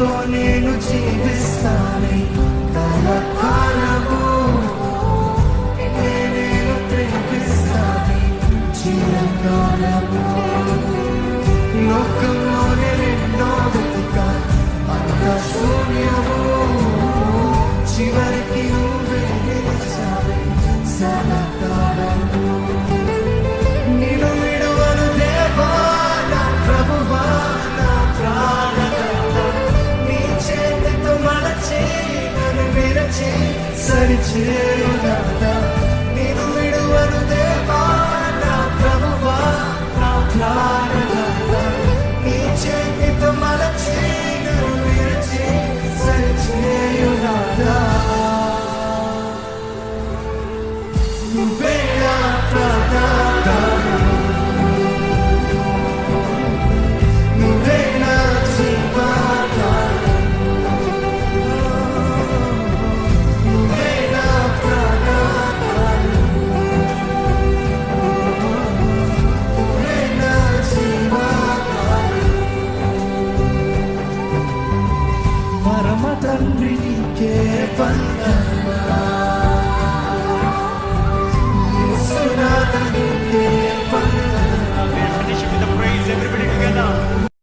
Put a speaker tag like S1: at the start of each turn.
S1: నీతో నేను జీవిస్తానే. కలకాలము నేను ప్రేమిస్తానే. చిరకాలము లోకంలోనే రెండో అంత శూన్యము చివరికి నువ్వే నిలిచావే 지나친 살이 지우나 నీకే వందనా యేసునాథ నీ